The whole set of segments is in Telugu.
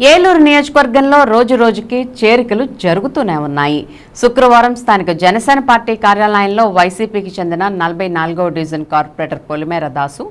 ఏలూరు నియోజకవర్గంలో రోజు రోజుకి చేరికలు జరుగుతూనే ఉన్నాయి. శుక్రవారం స్థానిక జనసేన పార్టీ కార్యాలయంలో వైసీపీకి చెందిన నలభై నాలుగవ డివిజన్ కార్పొరేటర్ పొలిమేర దాసు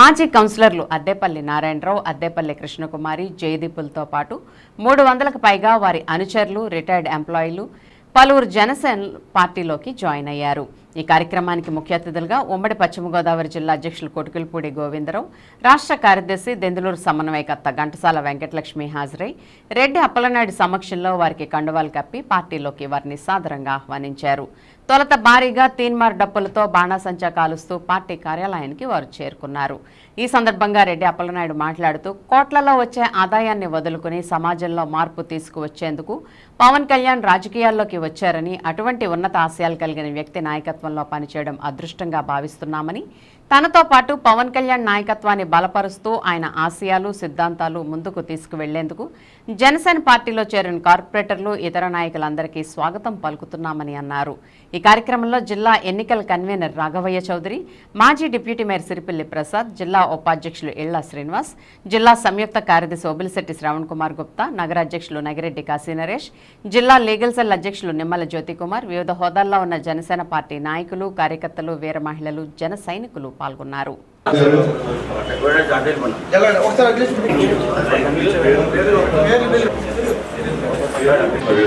మాజీ కౌన్సిలర్లు అద్దేపల్లి నారాయణరావు అద్దేపల్లి కృష్ణకుమారి జయదీపులతో పాటు మూడు వందలకు పైగా వారి అనుచరులు రిటైర్డ్ ఎంప్లాయీలు పలువురు జనసేన పార్టీలోకి జాయిన్ అయ్యారు. ఈ కార్యక్రమానికి ముఖ్య అతిథులుగా ఉమ్మడి పశ్చిమ గోదావరి జిల్లా అధ్యక్షులు కొటుకులపూడి గోవిందరావు రాష్ట్ర కార్యదర్శి దెందులూరు సమన్వయకర్త ఘంటసాల వెంకటలక్ష్మి హాజరై రెడ్డి అప్పలనాయుడు సమక్షంలో వారికి కండువాలు కప్పి పార్టీలోకి వారిని సాదరంగా ఆహ్వానించారు. తొలత భారీగా తీన్మార్ డప్పులతో బాణాసంచా కాలుస్తూ పార్టీ కార్యాలయానికి వారు చేరుకున్నారు. ఈ సందర్భంగా రెడ్డి అప్పలనాయుడు మాట్లాడుతూ కోట్లలో వచ్చే ఆదాయాన్ని వదులుకుని సమాజంలో మార్పు తీసుకువచ్చేందుకు పవన్ కళ్యాణ్ రాజకీయాల్లోకి వచ్చారని అటువంటి ఉన్నత ఆశయాలు కలిగిన వ్యక్తి నాయకత్వంలో పనిచేయడం అదృష్టంగా భావిస్తున్నామని తనతో పాటు పవన్ కళ్యాణ్ నాయకత్వాన్ని బలపరుస్తూ ఆయన ఆశయాలు సిద్ధాంతాలు ముందుకు తీసుకువెళ్ళేందుకు జనసేన పార్టీలో చేరిన కార్పొరేటర్లు ఇతర నాయకులందరికీ స్వాగతం పలుకుతున్నామని అన్నారు. ఈ కార్యక్రమంలో జిల్లా ఎన్నికల కన్వీనర్ రాఘవయ్య చౌదరి మాజీ డిప్యూటీ మేయర్ సిరిపిల్లి ప్రసాద్ జిల్లా ఉపాధ్యక్షులు ఇళ్ళ శ్రీనివాస్ జిల్లా సంయుక్త కార్యదర్శి ఒబిలిశెట్టి శ్రవణ్ కుమార్ గుప్తా నగర అధ్యక్షులు నగిరెడ్డి కాశీ నరేష్ జిల్లా లీగల్ సెల్ అధ్యక్షులు నిమ్మల జ్యోతికుమార్ వివిధ హోదాల్లో ఉన్న జనసేన పార్టీ నాయకులు కార్యకర్తలు వీర మహిళలు జన సైనికులు పాల్గొన్నారు.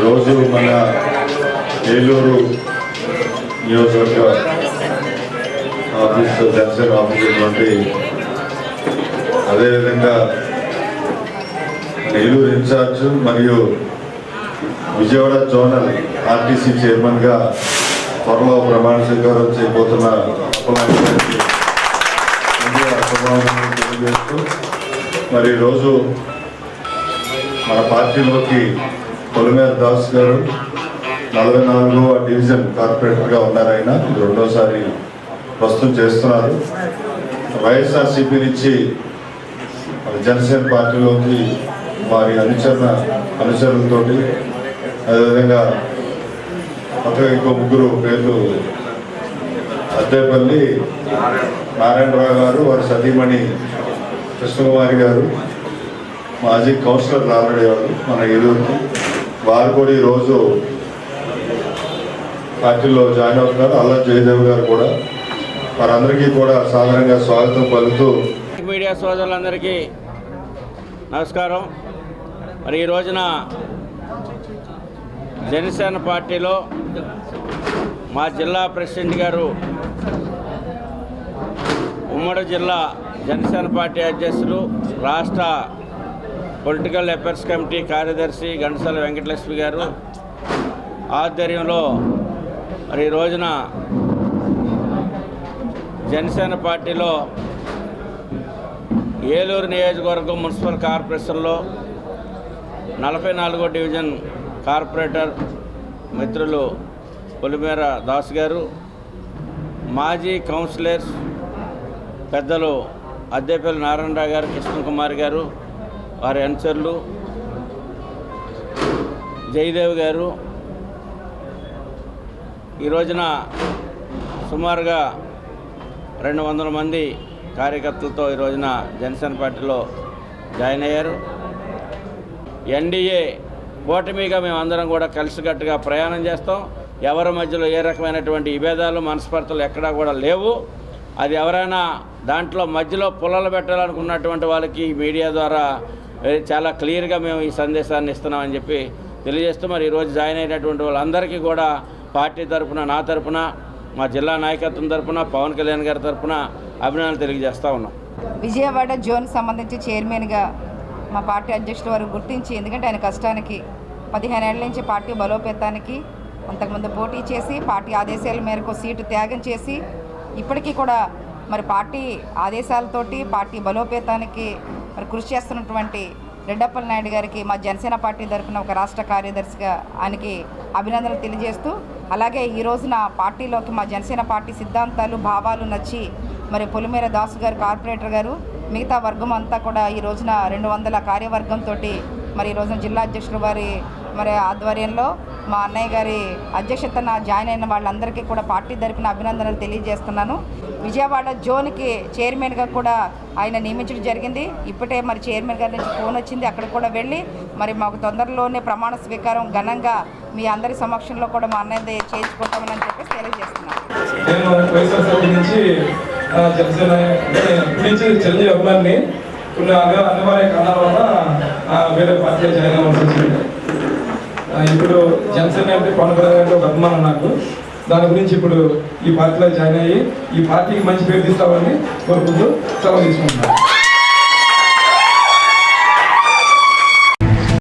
రోజు మన ఏలూరు నియోజకవర్గ ఆఫీస్ జనసేన ఆఫీస్ ఉన్నటువంటి అదేవిధంగా ఏలూరు ఇన్ఛార్జ్ మరియు విజయవాడ జోనల్ ఆర్టీసీ చైర్మన్గా త్వరలో ప్రమాణ స్వీకారం చేయబోతున్న శుభాకాంక్షలు తెలియజేస్తూ మరి ఈరోజు మన పార్టీలోకి పొలిమేర దాస్ గారు నలభై నాలుగవ డివిజన్ కార్పొరేటర్గా ఉన్నారు ఆయన. రెండోసారి ప్రస్తుతం చేస్తున్నారు. వైఎస్ఆర్సీపీ నుంచి మన జనసేన పార్టీలోకి వారి అనుచరణ అనుచరులతో అదేవిధంగా కొత్తగా ఇంకో ముగ్గురు పేర్లు అద్దేపల్లి నారాయణరావు గారు వారి సతీమణి కృష్ణకుమారి గారు మాజీ కౌన్సిలర్ ఆల్రెడీ వారు మన ఏలూరుకి. వారు కూడా ఈరోజు పార్టీలో జాయిన్ అవుతున్నారు. అల్లా జయదేవ్ గారు కూడా. వారందరికీ కూడా సాధారణంగా స్వాగతం పలుకుతూ మీడియా సోదరులందరికీ నమస్కారం. మరి ఈ రోజున జనసేన పార్టీలో మా జిల్లా ప్రెసిడెంట్ గారు ఉమ్మడి జిల్లా జనసేన పార్టీ అధ్యక్షులు రాష్ట్ర పొలిటికల్ అఫైర్స్ కమిటీ కార్యదర్శి గంటసాల వెంకటలక్ష్మి గారు ఆధ్వర్యంలో మరి ఈ రోజున జనసేన పార్టీలో ఏలూరు నియోజకవర్గం మున్సిపల్ కార్పొరేషన్లో నలభై నాలుగో డివిజన్ కార్పొరేటర్ మిత్రులు పొలిమేర దాస్ గారు మాజీ కౌన్సిలర్స్ పెద్దలు అద్దేపల్లి నారాయణరావు గారు కృష్ణకుమార్ గారు వారి అనుచరులు జయదేవ్ గారు. ఈ రోజున సుమారుగా రెండు వందల మంది కార్యకర్తలతో ఈ రోజున జనసేన పార్టీలో జాయిన్ అయ్యారు. ఎన్డీఏ ఓటమిగా మేము అందరం కూడా కలిసికట్టుగా ప్రయాణం చేస్తాం. ఎవరి మధ్యలో ఏ రకమైనటువంటి విభేదాలు మనస్పర్ధలు ఎక్కడా కూడా లేవు. అది ఎవరైనా దాంట్లో మధ్యలో పుల్లలు పెట్టాలనుకున్నటువంటి వాళ్ళకి మీడియా ద్వారా చాలా క్లియర్గా మేము ఈ సందేశాన్ని ఇస్తున్నామని చెప్పి తెలియజేస్తూ మరి ఈరోజు జాయిన్ అయినటువంటి వాళ్ళందరికీ కూడా పార్టీ తరఫున నా తరఫున మా జిల్లా నాయకత్వం తరఫున పవన్ కళ్యాణ్ గారి తరఫున అభినందనలు తెలియజేస్తూ ఉన్నాం. విజయవాడ జోన్ సంబంధించి చైర్మన్గా మా పార్టీ అధ్యక్షుడు వారు గుర్తించి ఎందుకంటే ఆయన కష్టానికి పదిహేను ఏళ్ళ నుంచి పార్టీ బలోపేతానికి అంతకుముందు పోటీ చేసి పార్టీ ఆదేశాల మేరకు సీటు త్యాగం చేసి ఇప్పటికీ కూడా మరి పార్టీ ఆదేశాలతోటి పార్టీ బలోపేతానికి మరి కృషి చేస్తున్నటువంటి రెడ్డప్పల నాయుడు గారికి మా జనసేన పార్టీ తరఫున ఒక రాష్ట్ర కార్యదర్శిగా ఆయనకి అభినందనలు తెలియజేస్తూ అలాగే ఈ రోజున పార్టీలోకి మా జనసేన పార్టీ సిద్ధాంతాలు భావాలు నచ్చి మరి పొలిమేర దాసు గారు కార్పొరేటర్ గారు మిగతా వర్గం అంతా కూడా ఈ రోజున రెండు వందల కార్యవర్గంతో మరి ఈ రోజున జిల్లా అధ్యక్షుల వారి మరి ఆధ్వర్యంలో మా అన్నయ్య గారి అధ్యక్షతన జాయిన్ అయిన వాళ్ళందరికీ కూడా పార్టీ తరపున అభినందనలు తెలియజేస్తున్నాను. విజయవాడ జోన్కి చైర్మన్గా కూడా ఆయన నియమించడం జరిగింది. ఇప్పటే మరి చైర్మన్ గారి నుంచి ఫోన్ వచ్చింది. అక్కడ కూడా వెళ్ళి మరి మాకు తొందరలోనే ప్రమాణ స్వీకారం ఘనంగా మీ అందరి సమక్షంలో కూడా మా అన్నయ్య చేయించుకుంటామని చెప్పేసి తెలియజేస్తున్నాను. చిరంజీవి అభిమాని కొన్ని అనివార్య కారణాల వల్ల వేరే పార్టీలో జాయిన్ అవ్వాల్సి వచ్చింది. ఇప్పుడు జనసేన అంటే పవన్ కళ్యాణ్ అంటే ఒక అభిమానం నాకు దాని గురించి ఇప్పుడు ఈ పార్టీలో జాయిన్ అయ్యి ఈ పార్టీకి మంచి పేరు తీస్తామని కోరుకుంటూ సెలవు తీసుకుంటున్నాను.